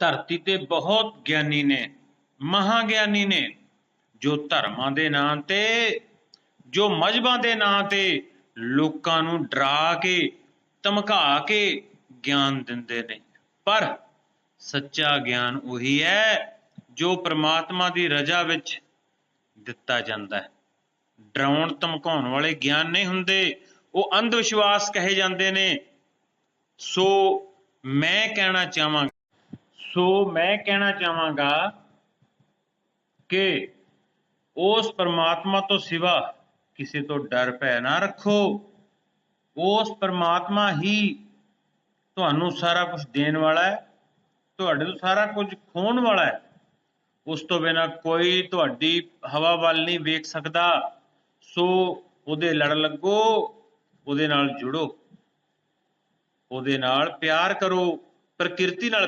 ਧਰਤੀ ਤੇ ਬਹੁਤ ਗਿਆਨੀ ਨੇ ਮਹਾ ਗਿਆਨੀ ਨੇ, ਜੋ ਧਰਮਾਂ ਦੇ ਨਾਂ ਤੇ, ਜੋ ਮਜ਼ਹਬਾਂ ਦੇ ਨਾਂ ਤੇ ਲੋਕਾਂ ਨੂੰ ਡਰਾ ਕੇ, ਧਮਕਾ ਕੇ ਗਿਆਨ ਦਿੰਦੇ ਨੇ। ਪਰ ਸੱਚਾ ਗਿਆਨ ਉਹੀ ਹੈ ਜੋ ਪ੍ਰਮਾਤਮਾ ਦੀ ਰਜ਼ਾ ਵਿੱਚ ਦਿੱਤਾ ਜਾਂਦਾ ਹੈ। ਡਰਾਉਣ, ਧਮਕਾਉਣ ਵਾਲੇ ਗਿਆਨ ਨਹੀਂ ਹੁੰਦੇ, ਉਹ ਅੰਧ ਵਿਸ਼ਵਾਸ ਕਹੇ ਜਾਂਦੇ ਨੇ। ਸੋ ਮੈਂ ਕਹਿਣਾ ਚਾਹਾਂਗਾ ਸੋ ਮੈਂ ਕਹਿਣਾ ਚਾਹਾਂਗਾ ਕਿ ਉਸ ਪਰਮਾਤਮਾ ਤੋਂ ਸਿਵਾ ਕਿਸੇ ਤੋਂ ਡਰ ਭੈ ਨਾ ਰੱਖੋ। ਉਸ ਪਰਮਾਤਮਾ ਹੀ ਤੁਹਾਨੂੰ ਸਾਰਾ ਕੁਝ ਦੇਣ ਵਾਲਾ ਹੈ, ਤੁਹਾਡੇ ਤੋਂ ਸਾਰਾ ਕੁਝ ਖੋਣ ਵਾਲਾ ਹੈ। ਉਸ ਤੋਂ ਬਿਨਾ ਕੋਈ ਤੁਹਾਡੀ ਹਵਾ ਵੱਲ ਨਹੀਂ ਵੇਖ ਸਕਦਾ। ਸੋ ਉਹਦੇ ਲੜ ਲੱਗੋ, ਉਹਦੇ ਨਾਲ ਜੁੜੋ, ਉਹਦੇ ਨਾਲ ਪਿਆਰ ਕਰੋ, ਪ੍ਰਕਿਰਤੀ ਨਾਲ